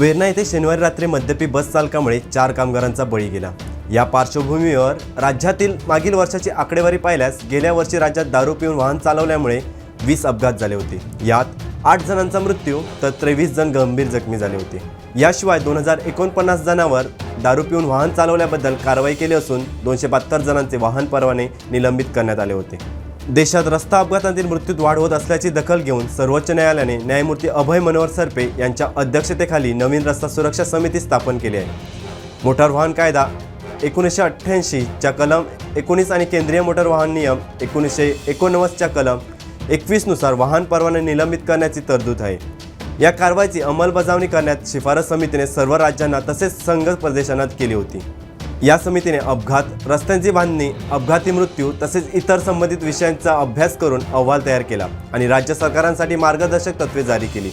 वेर्ना येथे शनिवारी रात्री मद्यपी बस चालकामुळे चार कामगारांचा बळी गेला. या पार्श्वभूमीवर राज्यातील मागील वर्षाची आकडेवारी पाहिल्यास गेल्या वर्षी राज्यात दारू पिऊन वाहन चालवल्यामुळे वीस अपघात झाले होते. यात आठ जणांचा मृत्यू तर त्रेवीस जण गंभीर जखमी झाले होते. याशिवाय दोन हजार एकोणपन्नास जणांवर दारू पिऊन वाहन चालवल्याबद्दल कारवाई केली असून दोनशे बहात्तर जणांचे वाहन परवाने निलंबित करण्यात आले होते. देशात रस्ता अपघातांतील मृत्यूत वाढ होत असल्याची दखल घेऊन सर्वोच्च न्यायालयाने न्यायमूर्ती अभय मनोहर सरपे यांच्या अध्यक्षतेखाली नवीन रस्ता सुरक्षा समिती स्थापन केली आहे. मोटार वाहन कायदा एकोणीसशे अठ्ठ्याऐंशीच्या कलम एकोणीस आणि केंद्रीय मोटार वाहन नियम एकोणीसशे एकोणनव्वदच्या कलम एकवीसनुसार वाहन परवाने निलंबित करण्याची तरतूद आहे. या कारवाईची अंमलबजावणी करण्यात शिफारस समितीने सर्व राज्यांना तसेच संघ प्रदेशांना केली होती. या समितीने अपघात रस्त्यांची बांधणी अपघाती मृत्यू तसेच इतर संबंधित विषयांचा अभ्यास करून अहवाल तयार केला आणि राज्य सरकारांसाठी मार्गदर्शक तत्वे जारी केली.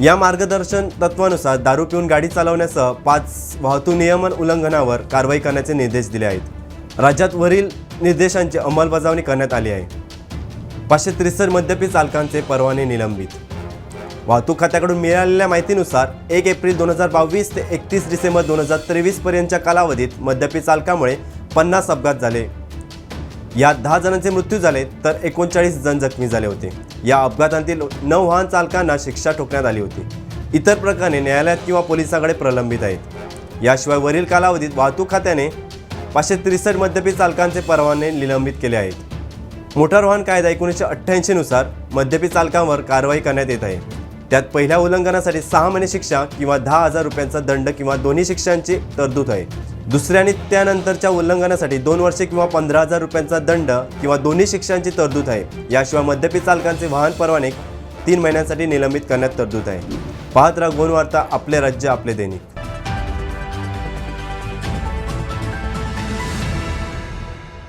या मार्गदर्शन तत्वानुसार दारू पिऊन गाडी चालवण्यासह पाच वाहतूक नियमन उल्लंघनावर कारवाई करण्याचे निर्देश दिले आहेत. राज्यात वरील निर्देशांची अंमलबजावणी करण्यात आली आहे. पाचशे त्रेसष्ट मद्यपी चालकांचे परवाने निलंबित. वाहतूक खात्याकडून मिळालेल्या माहितीनुसार एक एप्रिल दोन हजार बावीस ते एकतीस डिसेंबर दोन हजार तेवीस पर्यंतच्या कालावधीत मद्यपी चालकामुळे पन्नास अपघात झाले. यात दहा जणांचे मृत्यू झाले तर एकोणचाळीस जण जखमी झाले होते. या अपघातांतील नऊ वाहन चालकांना शिक्षा ठोकण्यात आली होती. इतर प्रकरणे न्यायालयात किंवा पोलिसांकडे प्रलंबित आहेत. याशिवाय वरील कालावधीत वाहतूक खात्याने पाचशे त्रेसष्ट मद्यपी चालकांचे परवाने निलंबित केले आहेत. मोटार वाहन कायदा एकोणीसशे अठ्ठ्याऐंशीनुसार मद्यपी चालकांवर कारवाई करण्यात येत आहे. त्यात पहिल्या उल्लंघनासाठी सहा महिने शिक्षा किंवा दहा हजार रुपयांचा दंड किंवा दोन्ही शिक्षांची तरतूद आहे. दुसऱ्या आणि त्यानंतरच्या उल्लंघनासाठी दोन वर्षे किंवा पंधरा हजार रुपयांचा दंड किंवा दोन्ही शिक्षांची तरतूद आहे. याशिवाय मद्यपी चालकांचे वाहन परवाने तीन महिन्यांसाठी निलंबित करण्यात तरतूद आहे. पाहत राहा गोन वार्ता आपले राज्य आपले दैनिक.